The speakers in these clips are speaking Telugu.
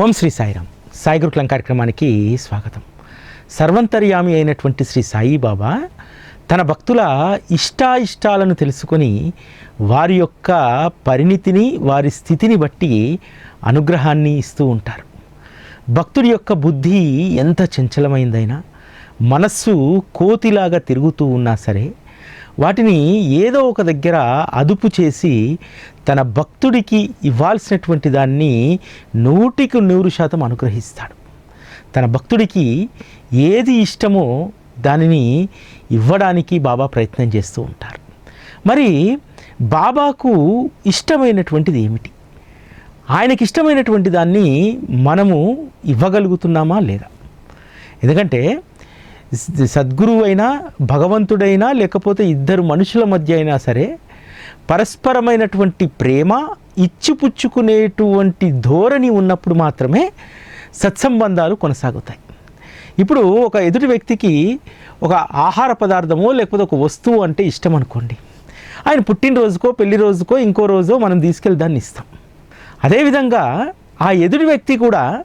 ఓం శ్రీ సాయిరామ్. సాయి గురుకులం కార్యక్రమానికి స్వాగతం. సర్వంతర్యామి అయినటువంటి శ్రీ సాయిబాబా తన భక్తుల ఇష్టాయిష్టాలను తెలుసుకొని వారి యొక్క పరిణితిని వారి స్థితిని బట్టి అనుగ్రహాన్ని ఇస్తూ ఉంటారు. భక్తుడి యొక్క బుద్ధి ఎంత చంచలమైందైనా మనస్సు కోతిలాగా తిరుగుతూ ఉన్నా సరే వాటిని ఏదో ఒక దగ్గర అదుపు చేసి తన భక్తుడికి ఇవ్వాల్సినటువంటి దాన్ని నూటికి నూరు శాతం అనుగ్రహిస్తాడు. తన భక్తుడికి ఏది ఇష్టమో దానిని ఇవ్వడానికి బాబా ప్రయత్నం చేస్తూ ఉంటారు. మరి బాబాకు ఇష్టమైనటువంటిది ఏమిటి? ఆయనకి ఇష్టమైనటువంటి దాన్ని మనము ఇవ్వగలుగుతున్నామా లేదా? ఎందుకంటే సద్గురువు అయినా భగవంతుడైనా లేకపోతే ఇద్దరు మనుషుల మధ్య అయినా సరే పరస్పరమైనటువంటి ప్రేమ ఇచ్చిపుచ్చుకునేటువంటి ధోరణి ఉన్నప్పుడు మాత్రమే సత్సంబంధాలు కొనసాగుతాయి. ఇప్పుడు ఒక ఎదుటి వ్యక్తికి ఒక ఆహార పదార్థమో లేకపోతే ఒక వస్తువు అంటే ఇష్టం అనుకోండి. ఆయన పుట్టినరోజుకో పెళ్ళి రోజుకో ఇంకో రోజో మనం తీసుకెళ్ళి దాన్ని ఇస్తాం. అదేవిధంగా ఆ ఎదుటి వ్యక్తి కూడా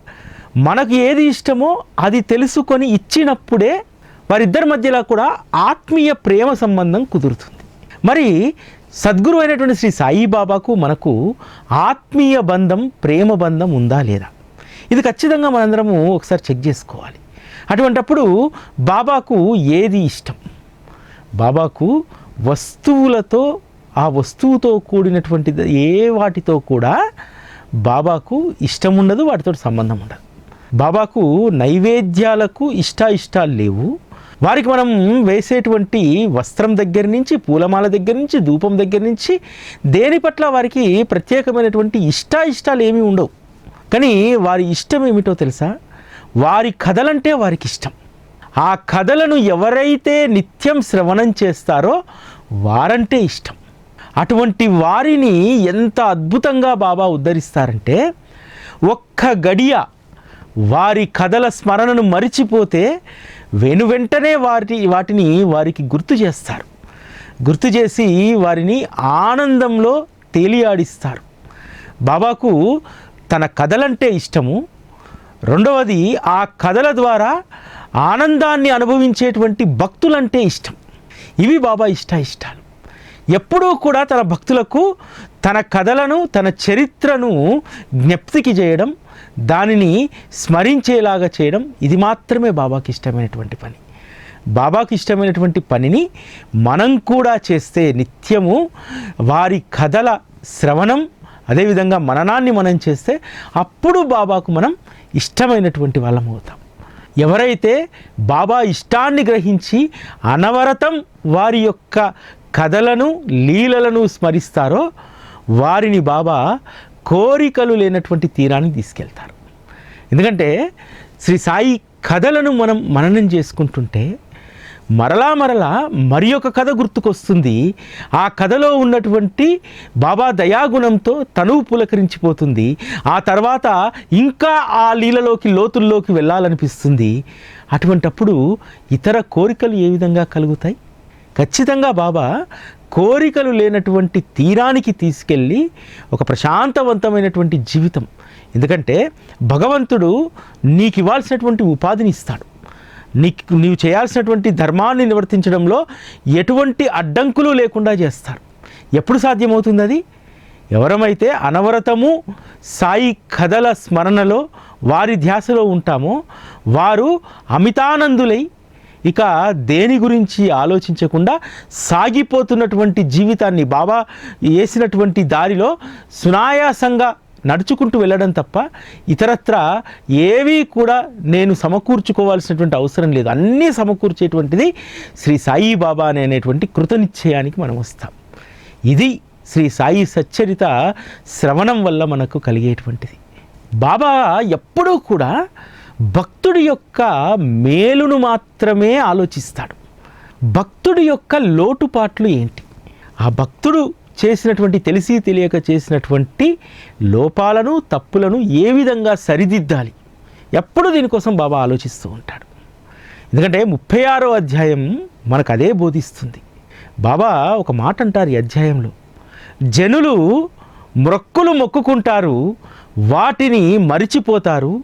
మనకు ఏది ఇష్టమో అది తెలుసుకొని ఇచ్చినప్పుడే వారిద్దరి మధ్యలో కూడా ఆత్మీయ ప్రేమ సంబంధం కుదురుతుంది. మరి సద్గురు అయినటువంటి శ్రీ సాయిబాబాకు మనకు ఆత్మీయ బంధం ప్రేమ బంధం ఉందా లేదా? ఇది ఖచ్చితంగా మనందరము ఒకసారి చెక్ చేసుకోవాలి. అటువంటప్పుడు బాబాకు ఏది ఇష్టం? బాబాకు వస్తువులతో ఆ వస్తువుతో కూడినటువంటి ఏ వాటితో కూడా బాబాకు ఇష్టం ఉండదు వాటితో సంబంధం ఉండదు. బాబాకు నైవేద్యాలకు ఇష్టాయిష్టాలు లేవు. వారికి మనం వేసేటువంటి వస్త్రం దగ్గర నుంచి పూలమాల దగ్గర నుంచి ధూపం దగ్గర నుంచి దేని పట్ల వారికి ప్రత్యేకమైనటువంటి ఇష్టాయిష్టాలు ఏమీ ఉండవు. కానీ వారి ఇష్టం ఏమిటో తెలుసా? వారి కథలంటే వారికి ఇష్టం. ఆ కథలను ఎవరైతే నిత్యం శ్రవణం చేస్తారో వారంటే ఇష్టం. అటువంటి వారిని ఎంత అద్భుతంగా బాబా ఉద్ధరిస్తారంటే ఒక్క గడియ వారి కథల స్మరణను మరిచిపోతే వెను వెంటనే వాటి వాటిని వారికి గుర్తు చేస్తారు. గుర్తు చేసి వారిని ఆనందంలో తేలియాడిస్తారు. బాబాకు తన కథలంటే ఇష్టము. రెండవది ఆ కథల ద్వారా ఆనందాన్ని అనుభవించేటువంటి భక్తులంటే ఇష్టం. ఇవి బాబా ఇష్ట ఇష్టాలు ఎప్పుడూ కూడా తన భక్తులకు తన కథలను తన చరిత్రను జ్ఞప్తికి చేయడం దానిని స్మరించేలాగా చేయడం ఇది మాత్రమే బాబాకి ఇష్టమైనటువంటి పని. బాబాకి ఇష్టమైనటువంటి పనిని మనం కూడా చేస్తే నిత్యము వారి కథల శ్రవణం అదేవిధంగా మననాన్ని మనం చేస్తే అప్పుడు బాబాకు మనం ఇష్టమైనటువంటి వాళ్ళం అవుతాం. ఎవరైతే బాబా ఇష్టాన్ని గ్రహించి అనవరతం వారి యొక్క కథలను లీలలను స్మరిస్తారో వారిని బాబా కోరికలు లేనటువంటి తీరాన్ని తీసుకెళ్తారు. ఎందుకంటే శ్రీ సాయి కథలను మనం మననం చేసుకుంటుంటే మరలా మరలా మరి ఒక కథ గుర్తుకొస్తుంది. ఆ కథలో ఉన్నటువంటి బాబా దయాగుణంతో తనువు పులకరించిపోతుంది. ఆ తర్వాత ఇంకా ఆ లీలలోకి లోతుల్లోకి వెళ్ళాలనిపిస్తుంది. అటువంటప్పుడు ఇతర కోరికలు ఏ విధంగా కలుగుతాయి? ఖచ్చితంగా బాబా కోరికలు లేనటువంటి తీరానికి తీసుకెళ్ళి ఒక ప్రశాంతవంతమైనటువంటి జీవితం. ఎందుకంటే భగవంతుడు నీకు ఇవ్వాల్సినటువంటి ఉపాధిని ఇస్తాడు. నీకు నీవు చేయాల్సినటువంటి ధర్మాన్ని నివర్తించడంలో ఎటువంటి అడ్డంకులు లేకుండా చేస్తారు. ఎప్పుడు సాధ్యమవుతుంది అది ఎవరమైతే అనవరతము సాయి కథల స్మరణలో వారి ధ్యాసలో ఉంటామో వారు అమితానందులై ఇక దేని గురించి ఆలోచించకుండా సాగిపోతున్నటువంటి జీవితాన్ని బాబా వేసినటువంటి దారిలో సునాయాసంగా నడుచుకుంటూ వెళ్ళడం తప్ప ఇతరత్ర ఏవి కూడా నేను సమకూర్చుకోవాల్సినటువంటి అవసరం లేదు. అన్నీ సమకూర్చేటువంటిది శ్రీ సాయి బాబా అనేటువంటి కృతనిశ్చయానికి మనం వస్తాం. ఇది శ్రీ సాయి సచ్చరిత శ్రవణం వల్ల మనకు కలిగేటువంటిది. బాబా ఎప్పుడూ కూడా భక్తుడి యొక్క మేలును మాత్రమే ఆలోచిస్తాడు. భక్తుడి యొక్క లోటుపాట్లు ఏంటి? ఆ భక్తుడు చేసినటువంటి తెలిసి తెలియక చేసినటువంటి లోపాలను తప్పులను ఏ విధంగా సరిదిద్దాలి? ఎప్పుడు దీనికోసం బాబా ఆలోచిస్తూ ఉంటాడు. ఎందుకంటే ముప్పై ఆరో అధ్యాయం మనకు అదే బోధిస్తుంది. బాబా ఒక మాట అంటారు ఈ అధ్యాయంలో. జనులు మ్రొక్కులు మొక్కుకుంటారు వాటిని మరిచిపోతారు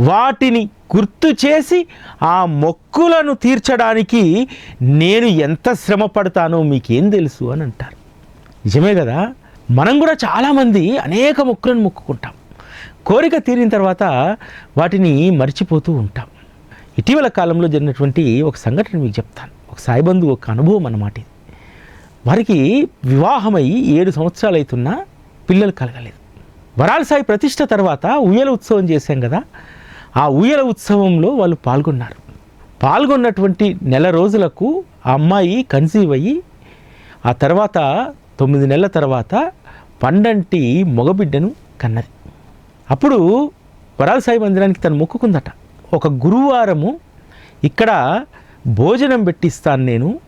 వాటిని గుర్తు చేసి ఆ మొక్కులను తీర్చడానికి నేను ఎంత శ్రమ పడతానో మీకేం తెలుసు అని అంటారు. నిజమే కదా? మనం కూడా చాలామంది అనేక మొక్కులను మొక్కుకుంటాం. కోరిక తీరిన తర్వాత వాటిని మర్చిపోతూ ఉంటాం. ఇటీవల కాలంలో జరిగినటువంటి ఒక సంఘటన మీకు చెప్తాను. ఒక సాయిబంధు ఒక అనుభవం అన్నమాట ఇది. వారికి వివాహమై ఏడు సంవత్సరాలు అవుతున్నా పిల్లలు కలగలేదు. వరాల సాయి ప్రతిష్ట తర్వాత ఉయ్యల ఉత్సవం చేశాం కదా? ఆ ఉయ్యల ఉత్సవంలో వాళ్ళు పాల్గొన్నారు. పాల్గొన్నటువంటి నెల రోజులకు ఆ అమ్మాయి కన్సీవ్ అయ్యి ఆ తర్వాత తొమ్మిది నెలల తర్వాత పండంటి మగబిడ్డను కన్నది. అప్పుడు వరాల సాయి మందిరానికి తను మొక్కుకుందట. ఒక గురువారము ఇక్కడ భోజనం పెట్టిస్తాను నేను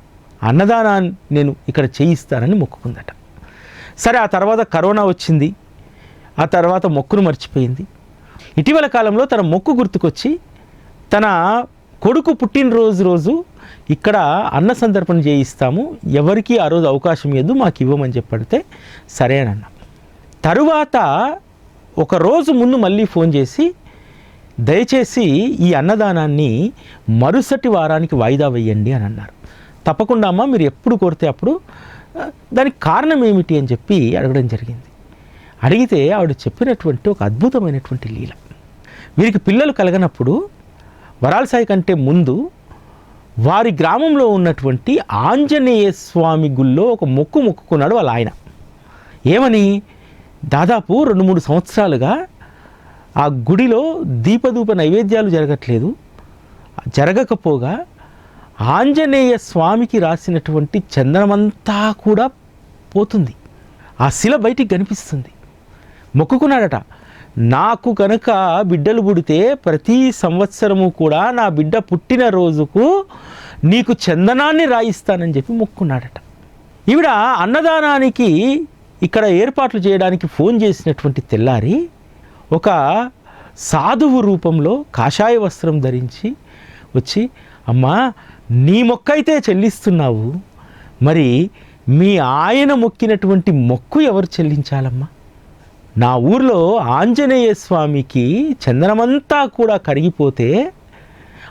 అన్నదానాన్ని నేను ఇక్కడ చేయిస్తానని మొక్కుకుందట. సరే ఆ తర్వాత కరోనా వచ్చింది. ఆ తర్వాత మొక్కును మర్చిపోయింది. ఇటీవల కాలంలో తన మొక్కు గుర్తుకొచ్చి తన కొడుకు పుట్టినరోజు రోజు ఇక్కడ అన్న సందర్పణ చేయిస్తాము. ఎవరికి ఆ రోజు అవకాశం లేదు మాకు ఇవ్వమని చెప్పడితే సరే అని తరువాత ఒక రోజు ముందు మళ్ళీ ఫోన్ చేసి దయచేసి ఈ అన్నదానాన్ని మరుసటి వారానికి వాయిదా వేయండి అని అన్నారు. తప్పకుండా అమ్మ మీరు ఎప్పుడు కోరితే అప్పుడు దానికి కారణం ఏమిటి అని చెప్పి అడగడం జరిగింది. అడిగితే ఆవిడ చెప్పినటువంటి ఒక అద్భుతమైనటువంటి లీల. వీరికి పిల్లలు కలగనప్పుడు వరాల సాయి కంటే ముందు వారి గ్రామంలో ఉన్నటువంటి ఆంజనేయ స్వామి గుళ్ళో ఒక మొక్కు మొక్కుకున్నాడు వాళ్ళ ఆయన. ఏమని? దాదాపు రెండు మూడు సంవత్సరాలుగా ఆ గుడిలో దీపదూప నైవేద్యాలు జరగట్లేదు. జరగకపోగా ఆంజనేయ స్వామికి రాసినటువంటి చందనమంతా కూడా పోతుంది. ఆ శిల బయటికి కనిపిస్తుంది. మొక్కుకున్నాడట. నాకు కనుక బిడ్డలు పుడితే ప్రతి సంవత్సరము కూడా నా బిడ్డ పుట్టిన రోజుకు నీకు చందనాన్ని రాయిస్తానని చెప్పి మొక్కున్నాడట. ఈవిడ అన్నదానానికి ఇక్కడ ఏర్పాట్లు చేయడానికి ఫోన్ చేసినటువంటి తెల్లారి ఒక సాధువు రూపంలో కాషాయ వస్త్రం ధరించి వచ్చి అమ్మా నీ మొక్కైతే చెల్లిస్తున్నావు. మరి మీ ఆయన మొక్కినటువంటి మొక్కు ఎవరు చెల్లించాలమ్మా? నా ఊర్లో ఆంజనేయ స్వామికి చందనమంతా కూడా కరిగిపోతే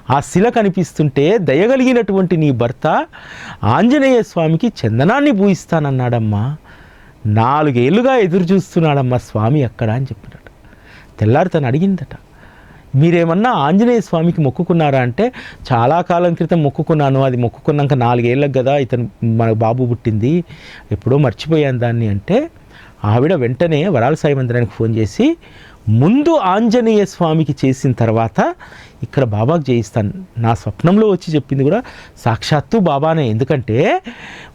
ఆ శిల కనిపిస్తుంటే దయగలిగినటువంటి నీ భర్త ఆంజనేయ స్వామికి చందనాన్ని పూయిస్తానన్నాడమ్మా. నాలుగేళ్ళుగా ఎదురు చూస్తున్నాడమ్మా స్వామి అక్కడ అని చెప్పినాడు తెల్లారి తను అడిగిందట మీరేమన్నా ఆంజనేయ స్వామికి మొక్కుకున్నారా అంటే చాలా కాలం క్రితం మొక్కుకున్నాను. అది మొక్కుకున్నాక నాలుగేళ్ళకి కదా ఇతను మన బాబు పుట్టింది. ఎప్పుడో మర్చిపోయాను దాన్ని. అంటే ఆవిడ వెంటనే వరాల సాయి మందిరానికి ఫోన్ చేసి ముందు ఆంజనేయ స్వామికి చేసిన తర్వాత ఇక్కడ బాబాకు చేయిస్తాను. నా స్వప్నంలో వచ్చి చెప్పింది కూడా సాక్షాత్తు బాబానే. ఎందుకంటే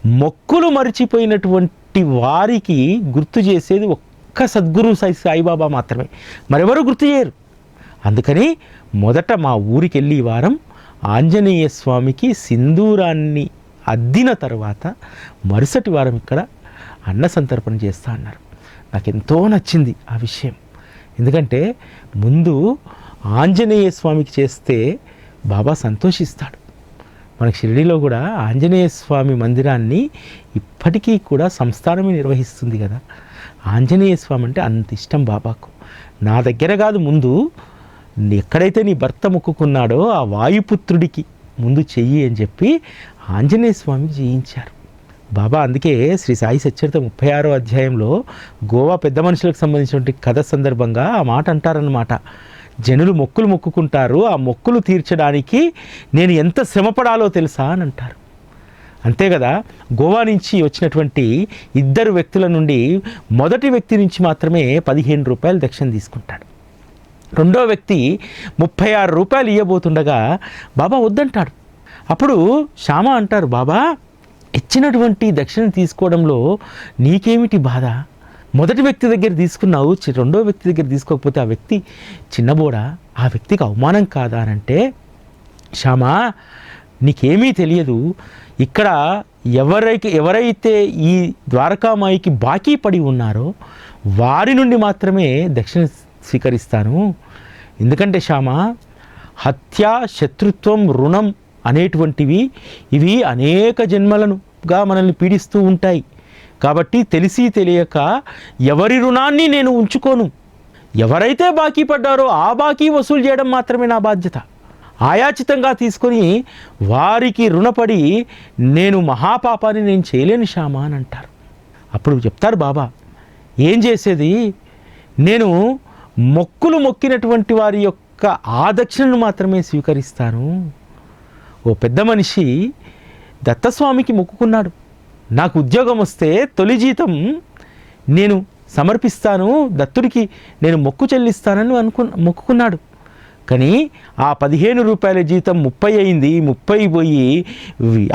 మొక్కులు మరిచిపోయినటువంటి వారికి గుర్తు చేసేది ఒక్క సద్గురు సాయి సాయిబాబా మాత్రమే. మరెవరు గుర్తు చేయరు. అందుకని మొదట మా ఊరికి వెళ్ళి ఈ వారం ఆంజనేయ స్వామికి సింధూరాన్ని అద్దిన తర్వాత మరుసటి వారం ఇక్కడ అన్న సంతర్పణ చేస్తా అన్నారు. నాకు ఎంతో నచ్చింది ఆ విషయం. ఎందుకంటే ముందు ఆంజనేయ స్వామికి చేస్తే బాబా సంతోషిస్తాడు. మనకి షిరిడిలో కూడా ఆంజనేయ స్వామి మందిరాన్ని ఇప్పటికీ కూడా సంస్థానమే నిర్వహిస్తుంది కదా. ఆంజనేయ స్వామి అంటే అంత ఇష్టం బాబాకు. నా దగ్గర కాదు ముందు ఎక్కడైతే నీ భర్త మొక్కుకున్నాడో ఆ వాయుపుత్రుడికి ముందు చెయ్యి అని చెప్పి ఆంజనేయ స్వామికి చేయించారు బాబా అందుకే శ్రీ సాయి సచ్చరిత ముప్పై ఆరో అధ్యాయంలో గోవా పెద్ద మనుషులకు సంబంధించినటువంటి కథ సందర్భంగా ఆ మాట అంటారన్నమాట. జనులు మొక్కులు మొక్కుకుంటారు ఆ మొక్కులు తీర్చడానికి నేను ఎంత శ్రమపడాలో తెలుసా అని అంటారు. అంతే కదా గోవా నుంచి వచ్చినటువంటి ఇద్దరు వ్యక్తుల నుండి మొదటి వ్యక్తి నుంచి మాత్రమే పదిహేను రూపాయలు దక్షిణ తీసుకుంటాడు. రెండో వ్యక్తి ముప్పై ఆరు రూపాయలు ఇవ్వబోతుండగా బాబా వద్దంటాడు. అప్పుడు శ్యామ అంటారు బాబా ఇచ్చినటువంటి దక్షిణ తీసుకోవడంలో నీకేమిటి బాధ? మొదటి వ్యక్తి దగ్గర తీసుకున్నావు రెండో వ్యక్తి దగ్గర తీసుకోకపోతే ఆ వ్యక్తి చిన్నబోడా? ఆ వ్యక్తికి అవమానం కాదా అని అంటే శ్యామా నీకేమీ తెలియదు. ఇక్కడ ఎవరైతే ఎవరైతే ఈ ద్వారకామాయికి బాకీ పడి ఉన్నారో వారి నుండి మాత్రమే దక్షిణ స్వీకరిస్తాను. ఎందుకంటే శ్యామ హత్య శత్రుత్వం రుణం అనేటువంటివి ఇవి అనేక జన్మలనుగా మనల్ని పీడిస్తూ ఉంటాయి. కాబట్టి తెలిసి తెలియక ఎవరి రుణాన్ని నేను ఉంచుకోను? ఎవరైతే బాకీ పడ్డారో ఆ బాకీ వసూలు చేయడం మాత్రమే నా బాధ్యత. ఆయాచితంగా తీసుకొని వారికి రుణపడి నేను మహాపాపాన్ని నేను చేయలేను శ్యామ అని అంటారు. అప్పుడు చెప్తారు బాబా ఏం చేసేది? నేను మొక్కులు మొక్కినటువంటి వారి యొక్క ఆదక్షిణను మాత్రమే స్వీకరిస్తాను. ఓ పెద్ద మనిషి దత్తస్వామికి మొక్కుకున్నాడు. నాకు ఉద్యోగం వస్తే తొలి జీతం నేను సమర్పిస్తాను దత్తుడికి నేను మొక్కు చెల్లిస్తానని అనుకు మొక్కుకున్నాడు. కానీ ఆ పదిహేను రూపాయల జీతం ముప్పై అయింది ముప్పై పోయి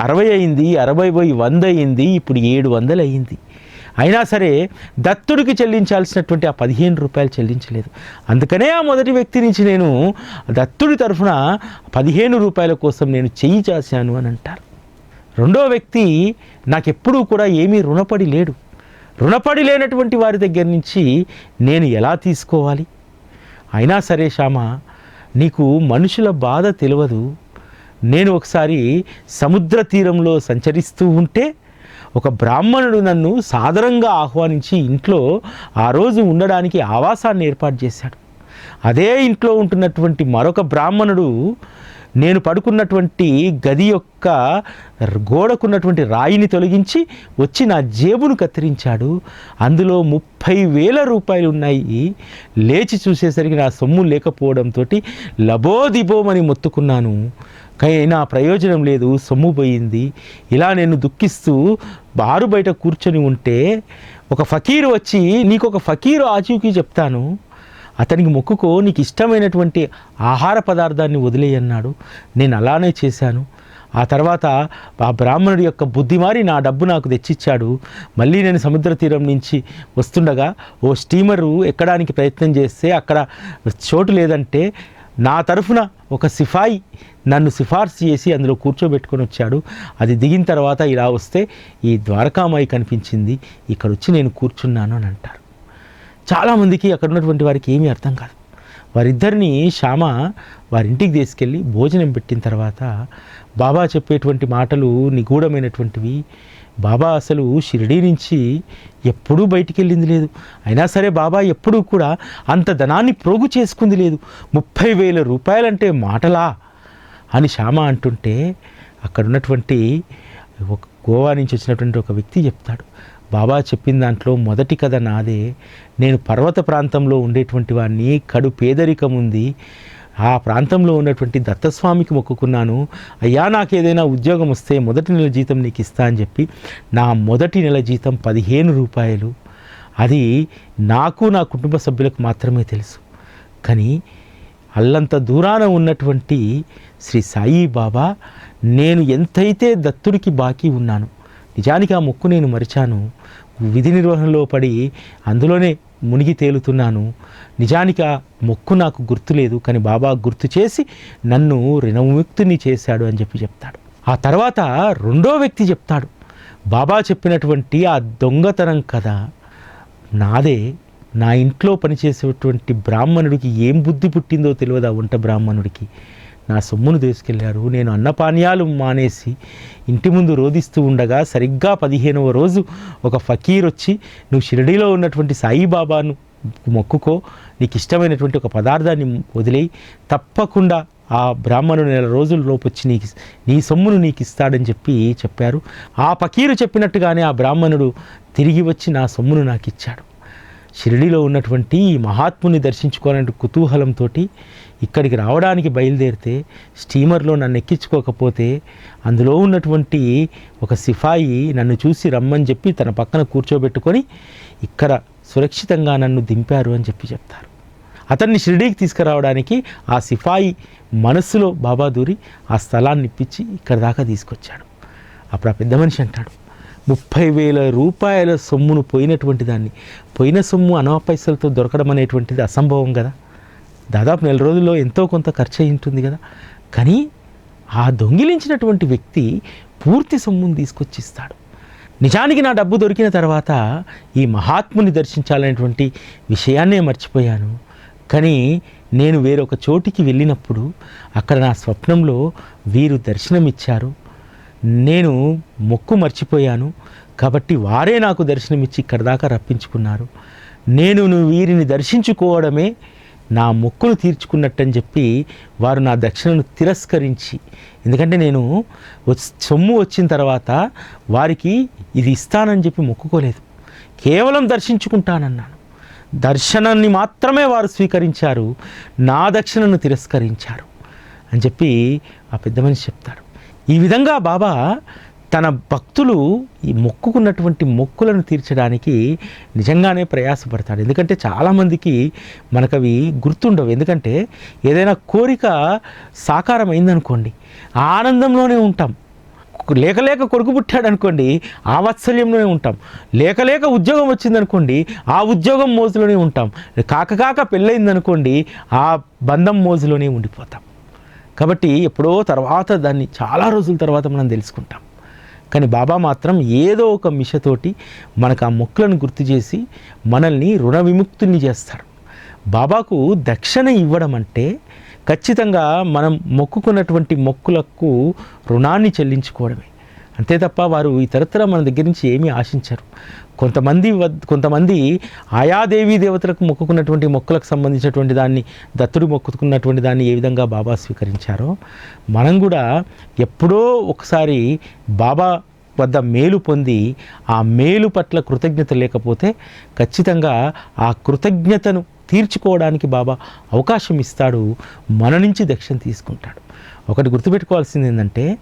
అరవై అయింది అరవై పోయి వంద అయింది ఇప్పుడు ఏడు వందలు అయింది. అయినా సరే దత్తుడికి చెల్లించాల్సినటువంటి ఆ పదిహేను రూపాయలు చెల్లించలేదు. అందుకనే ఆ మొదటి వ్యక్తి నుంచి నేను దత్తుడి తరఫున పదిహేను రూపాయల కోసం నేను చెయ్యి చాశాను అని అంటారు. రెండో వ్యక్తి నాకెప్పుడూ కూడా ఏమీ రుణపడి లేడు. రుణపడి లేనటువంటి వారి దగ్గర నుంచి నేను ఎలా తీసుకోవాలి? అయినా సరే శ్యామ నీకు మనుషుల బాధ తెలియదు నేను ఒకసారి సముద్ర తీరంలో సంచరిస్తూ ఉంటే ఒక బ్రాహ్మణుడు నన్ను సాదరంగా ఆహ్వానించి ఇంట్లో ఆ రోజు ఉండడానికి ఆవాసాన్ని ఏర్పాటు చేశాడు. అదే ఇంట్లో ఉంటున్నటువంటి మరొక బ్రాహ్మణుడు నేను పడుకున్నటువంటి గది యొక్క గోడకున్నటువంటి రాయిని తొలగించి వచ్చి నా జేబును కత్తిరించాడు. అందులో ముప్పై వేల రూపాయలు ఉన్నాయి. లేచి చూసేసరికి నా సొమ్ము లేకపోవడంతో లబోదిబోమని మొత్తుకున్నాను. అయినా ప్రయోజనం లేదు సొమ్ము పోయింది. ఇలా నేను దుఃఖిస్తూ బారు బయట కూర్చొని ఉంటే ఒక ఫకీరు వచ్చి నీకు ఒక ఫకీరు ఆచూకీ చెప్తాను. అతనికి మొక్కుకో నీకు ఇష్టమైనటువంటి ఆహార పదార్థాన్ని వదిలేయన్నాడు నేను అలానే చేశాను. ఆ తర్వాత ఆ బ్రాహ్మణుడి యొక్క బుద్ధి మారి నా డబ్బు నాకు తెచ్చిచ్చాడు. మళ్ళీ నేను సముద్ర తీరం నుంచి వస్తుండగా ఓ స్టీమరు ఎక్కడానికి ప్రయత్నం చేస్తే అక్కడ చోటు లేదంటే నా తరఫున ఒక సిఫాయి నన్ను సిఫార్సు చేసి అందులో కూర్చోబెట్టుకొని వచ్చాడు. అది దిగిన తర్వాత ఇలా వస్తే ఈ ద్వారకామాయి కనిపించింది. ఇక్కడ వచ్చి నేను కూర్చున్నాను అని అంటారు. చాలామందికి అక్కడ ఉన్నటువంటి వారికి ఏమీ అర్థం కాదు. వారిద్దరిని శ్యామ వారి ఇంటికి తీసుకెళ్ళి భోజనం పెట్టిన తర్వాత బాబా చెప్పేటువంటి మాటలు నిగూఢమైనటువంటివి. బాబా అసలు షిరిడీ నుంచి ఎప్పుడూ బయటికి వెళ్ళింది లేదు. అయినా సరే బాబా ఎప్పుడూ కూడా అంత ధనాన్ని ప్రోగు చేసుకుంది లేదు. ముప్పై వేల రూపాయలంటే మాటలా? అని శ్యామ అంటుంటే అక్కడ ఉన్నటువంటి ఒక గోవా నుంచి వచ్చినటువంటి ఒక వ్యక్తి చెప్తాడు. బాబా చెప్పిన దాంట్లో మొదటి కథ నాదే. నేను పర్వత ప్రాంతంలో ఉండేటువంటి వాడిని కడు పేదరికం ఉంది. ఆ ప్రాంతంలో ఉన్నటువంటి దత్తస్వామికి మొక్కుకున్నాను. అయ్యా నాకు ఏదైనా ఉద్యోగం వస్తే మొదటి నెల జీతం నీకు ఇస్తా అని చెప్పి నా మొదటి నెల జీతం పదిహేను రూపాయలు. అది నాకు నా కుటుంబ సభ్యులకు మాత్రమే తెలుసు. కానీ అల్లంత దూరాన ఉన్నటువంటి శ్రీ సాయి బాబా నేను ఎంతైతే దత్తుడికి బాకీ ఉన్నాను నిజానికి ఆ మొక్కు నేను మరిచాను. విధి నిర్వహణలో పడి అందులోనే మునిగి తేలుతున్నాను. నిజానికి ఆ మొక్కు నాకు గుర్తులేదు కానీ బాబా గుర్తు చేసి నన్ను రుణముక్తిని చేశాడు అని చెప్పి చెప్తాడు. ఆ తర్వాత రెండో వ్యక్తి చెప్తాడు బాబా చెప్పినటువంటి ఆ దొంగతనం కథ నాదే. నా ఇంట్లో పనిచేసేటువంటి బ్రాహ్మణుడికి ఏం బుద్ధి పుట్టిందో తెలియదు ఆ వంట బ్రాహ్మణుడికి? నా సొమ్మును తీసుకెళ్ళారు నేను అన్నపానీయాలు మానేసి ఇంటి ముందు రోధిస్తూ ఉండగా సరిగ్గా పదిహేనవ రోజు ఒక ఫకీర్ వచ్చి నువ్వు షిరిడీలో ఉన్నటువంటి సాయిబాబాను మొక్కుకో. నీకు ఇష్టమైనటువంటి ఒక పదార్థాన్ని వదిలేయి. తప్పకుండా ఆ బ్రాహ్మణుడు నెల రోజుల లోపు వచ్చి నీకు నీ సొమ్మును నీకు ఇస్తాడని చెప్పి చెప్పారు. ఆ ఫకీరు చెప్పినట్టుగానే ఆ బ్రాహ్మణుడు తిరిగి వచ్చి నా సొమ్మును నాకు ఇచ్చాడు. షిరిడిలో ఉన్నటువంటి ఈ మహాత్ముని దర్శించుకోవాలంటే కుతూహలంతో ఇక్కడికి రావడానికి బయలుదేరితే స్టీమర్లో నన్ను ఎక్కించుకోకపోతే అందులో ఉన్నటువంటి ఒక సిఫాయి నన్ను చూసి రమ్మని చెప్పి తన పక్కన కూర్చోబెట్టుకొని ఇక్కడ సురక్షితంగా నన్ను దింపారు అని చెప్పి చెప్తారు. అతన్ని షిరిడీకి తీసుకురావడానికి ఆ సిఫాయి మనస్సులో బాబా దూరి ఆ స్థలాన్ని ఇప్పించి ఇక్కడ దాకా తీసుకొచ్చాడు. అప్పుడు ఆ పెద్ద మనిషి అంటాడు ముప్పై వేల రూపాయల సొమ్మును పోయినటువంటి దాన్ని. పోయిన సొమ్ము అనవపైసలతో దొరకడం అనేటువంటిది అసంభవం కదా. దాదాపు నెల రోజుల్లో ఎంతో కొంత ఖర్చు అయి ఉంటుంది కదా. కానీ ఆ దొంగిలించినటువంటి వ్యక్తి పూర్తి సొమ్మును తీసుకొచ్చి ఇస్తాడు నిజానికి నా డబ్బు దొరికిన తర్వాత ఈ మహాత్ముని దర్శించాలనేటువంటి విషయాన్నే మర్చిపోయాను. కానీ నేను వేరొక చోటికి వెళ్ళినప్పుడు అక్కడ నా స్వప్నంలో వీరు దర్శనమిచ్చారు. నేను మొక్కు మర్చిపోయాను కాబట్టి వారే నాకు దర్శనమిచ్చి ఇక్కడ దాకా రప్పించుకున్నారు. నేను నువ్వు వీరిని దర్శించుకోవడమే నా మొక్కును తీర్చుకున్నట్టని చెప్పి వారు నా దక్షిణను తిరస్కరించి ఎందుకంటే నేను సొమ్ము వచ్చిన తర్వాత వారికి ఇది ఇస్తానని చెప్పి మొక్కుకోలేదు. కేవలం దర్శించుకుంటానన్నాను. దర్శనాన్ని మాత్రమే వారు స్వీకరించారు నా దక్షిణను తిరస్కరించారు అని చెప్పి ఆ పెద్ద మనిషి చెప్తాడు. ఈ విధంగా బాబా తన భక్తులు ఈ మొక్కుకున్నటువంటి మొక్కులను తీర్చడానికి నిజంగానే ప్రయాసపడతాడు. ఎందుకంటే చాలామందికి మనకు అవి గుర్తుండవు. ఎందుకంటే ఏదైనా కోరిక సాకారం అయిందనుకోండి ఆ ఆనందంలోనే ఉంటాం. లేక లేక కొడుకు పుట్టాడు అనుకోండి ఆ వాత్సల్యంలోనే ఉంటాం. లేక లేక ఉద్యోగం వచ్చిందనుకోండి ఆ ఉద్యోగం మోజులోనే ఉంటాం. కాక కాక పెళ్ళయిందనుకోండి ఆ బంధం మోజులోనే ఉండిపోతాం. కాబట్టి ఎప్పుడో తర్వాత దాన్ని చాలా రోజుల తర్వాత మనం తెలుసుకుంటాం. కానీ బాబా మాత్రం ఏదో ఒక మిషతోటి మనకు ఆ మొక్కులను గుర్తు చేసి మనల్ని రుణ విముక్తుల్ని చేస్తారు. బాబాకు దక్షిణ ఇవ్వడం అంటే ఖచ్చితంగా మనం మొక్కుకున్నటువంటి మొక్కులకు రుణాన్ని చెల్లించుకోవడమే. అంతే తప్ప వారు ఇతరత్ర మన దగ్గర నుంచి ఏమీ ఆశించరు. కొంతమంది వద్ కొంతమంది ఆయా దేవీ దేవతలకు మొక్కుకున్నటువంటి మొక్కలకు సంబంధించినటువంటి దాన్ని దత్తుడు మొక్కుకున్నటువంటి దాన్ని ఏ విధంగా బాబా స్వీకరించారో మనం కూడా ఎప్పుడో ఒకసారి బాబా వద్ద మేలు పొంది ఆ మేలు పట్ల కృతజ్ఞత లేకపోతే ఖచ్చితంగా ఆ కృతజ్ఞతను తీర్చుకోవడానికి బాబా అవకాశం ఇస్తాడు మన నుంచి దక్షిణ తీసుకుంటాడు. ఒకటి గుర్తుపెట్టుకోవాల్సింది ఏంటంటే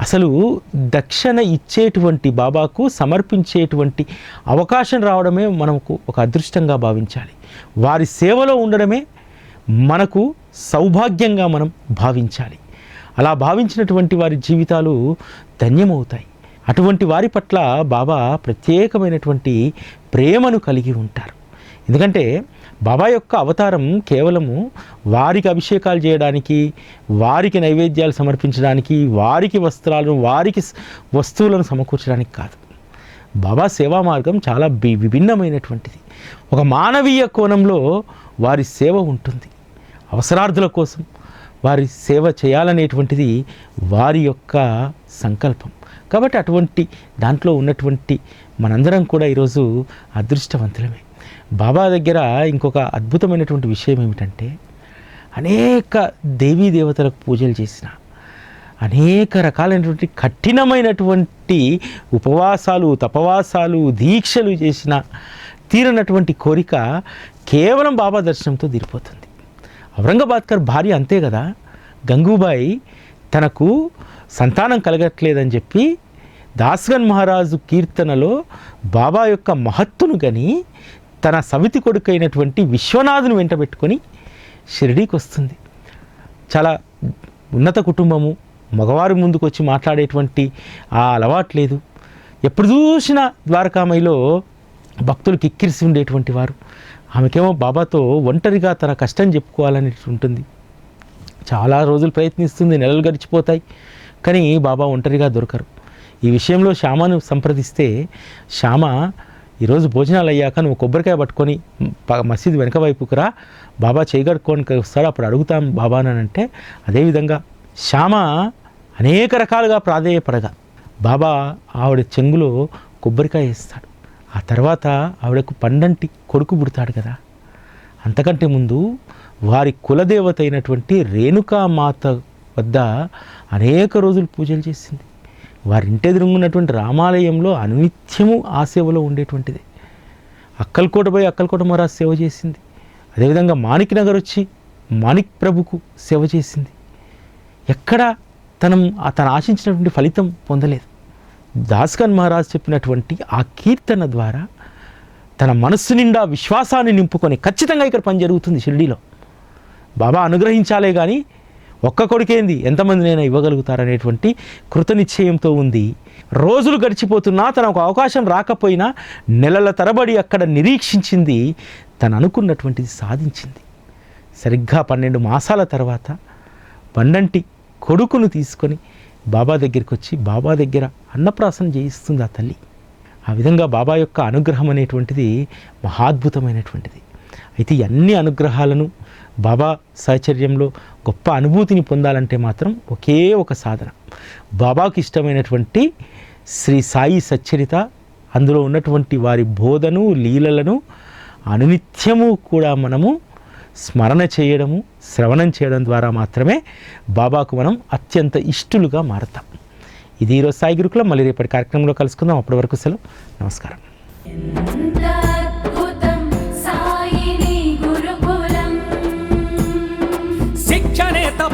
అసలు దక్షిణ ఇచ్చేటువంటి బాబాకు సమర్పించేటువంటి అవకాశం రావడమే మనకు ఒక అదృష్టంగా భావించాలి. వారి సేవలో ఉండడమే మనకు సౌభాగ్యంగా మనం భావించాలి. అలా భావించినటువంటి వారి జీవితాలు ధన్యమవుతాయి. అటువంటి వారి పట్ల బాబా ప్రత్యేకమైనటువంటి ప్రేమను కలిగి ఉంటారు. ఎందుకంటే బాబా యొక్క అవతారం కేవలము వారికి అభిషేకాలు చేయడానికి వారికి నైవేద్యాలు సమర్పించడానికి వారికి వస్త్రాలను వారికి వస్తువులను సమకూర్చడానికి కాదు. బాబా సేవా మార్గం చాలా బి విభిన్నమైనటువంటిది. ఒక మానవీయ కోణంలో వారి సేవ ఉంటుంది. అవసరార్థుల కోసం వారి సేవ చేయాలనేటువంటిది వారి యొక్క సంకల్పం. కాబట్టి అటువంటి దాంట్లో ఉన్నటువంటి మనందరం కూడా ఈరోజు అదృష్టవంతులమే. బాబా దగ్గర ఇంకొక అద్భుతమైనటువంటి విషయం ఏమిటంటే అనేక దేవీ దేవతలకు పూజలు చేసిన అనేక రకాలైనటువంటి కఠినమైనటువంటి ఉపవాసాలు తపవాసాలు దీక్షలు చేసిన తీరనటువంటి కోరిక కేవలం బాబా దర్శనంతో తీరిపోతుంది. ఔరంగాబాద్కర్ భార్య అంతే కదా గంగూబాయి తనకు సంతానం కలగట్లేదని చెప్పి దాస్గన్ మహారాజు కీర్తనలో బాబా యొక్క మహత్తును గని తన సవితి కొడుకైనటువంటి విశ్వనాథుని వెంటబెట్టుకొని షిరిడీకి వస్తుంది చాలా ఉన్నత కుటుంబము మగవారి ముందుకు వచ్చి మాట్లాడేటువంటి ఆ అలవాటు లేదు. ఎప్పుడు చూసినా ద్వారకామయిలో భక్తులు కిక్కిరిసి ఉండేటువంటి వారు. ఆమెకేమో బాబాతో ఒంటరిగా తన కష్టం చెప్పుకోవాలని ఉంటుంది. చాలా రోజులు ప్రయత్నిస్తుంది నెలలు గడిచిపోతాయి కానీ బాబా ఒంటరిగా దొరకరు. ఈ విషయంలో శ్యామను సంప్రదిస్తే శ్యామ ఈరోజు భోజనాలు అయ్యాక నువ్వు కొబ్బరికాయ పట్టుకొని మసీదు వెనక వైపుకు రా. బాబా చేయగడుక్కొని వస్తాడు అప్పుడు అడుగుతాం బాబా అని అంటే అదేవిధంగా శ్యామ అనేక రకాలుగా ప్రాధేయపడగా. బాబా ఆవిడ చెంగులో కొబ్బరికాయ వేస్తాడు. ఆ తర్వాత ఆవిడకు పండంటి కొడుకు పుడతాడు కదా. అంతకంటే ముందు వారి కులదేవత అయినటువంటి రేణుకామాత వద్ద అనేక రోజులు పూజలు చేసింది. వారింటెదురుంగున్నటువంటి రామాలయంలో అనునిత్యము ఆ సేవలో ఉండేటువంటిది. అక్కల్కోట పోయి అక్కల్కోట మహారాజ్ సేవ చేసింది. అదేవిధంగా మాణిక్ నగర్ వచ్చి మాణిక్ ప్రభుకు సేవ చేసింది. ఎక్కడ తనం తను ఆశించినటువంటి ఫలితం పొందలేదు. దాస్కన్ మహారాజ్ చెప్పినటువంటి ఆ కీర్తన ద్వారా తన మనస్సు నిండా విశ్వాసాన్ని నింపుకొని ఖచ్చితంగా ఇక్కడ పని జరుగుతుంది షిరిడీలో. బాబా అనుగ్రహించాలే కానీ ఒక్క కొడుకేంది? ఎంతమందినైనా ఇవ్వగలుగుతారనేటువంటి కృతనిశ్చయంతో ఉంది. రోజులు గడిచిపోతున్నా తనకు అవకాశం రాకపోయినా నెలల తరబడి అక్కడ నిరీక్షించింది తను అనుకున్నటువంటిది సాధించింది. సరిగ్గా పన్నెండు మాసాల తర్వాత పండంటి కొడుకును తీసుకొని బాబా దగ్గరికి వచ్చి బాబా దగ్గర అన్నప్రాసన చేయిస్తుంది ఆ తల్లి. ఆ విధంగా బాబా యొక్క అనుగ్రహం అనేటువంటిది మహాద్భుతమైనటువంటిది అయితే ఈ అన్ని అనుగ్రహాలను బాబా సాహచర్యంలో గొప్ప అనుభూతిని పొందాలంటే మాత్రం ఒకే ఒక సాధన. బాబాకు ఇష్టమైనటువంటి శ్రీ సాయి సచ్చరిత అందులో ఉన్నటువంటి వారి బోధను లీలలను అనునిత్యము కూడా మనము స్మరణ చేయడము శ్రవణం చేయడం ద్వారా మాత్రమే బాబాకు మనం అత్యంత ఇష్టలుగా మారతాం. ఇది ఈరోజు సాయి గురుకులం. మళ్ళీ రేపటి కార్యక్రమంలో కలుసుకుందాం. అప్పటి వరకు సెలవు. నమస్కారం.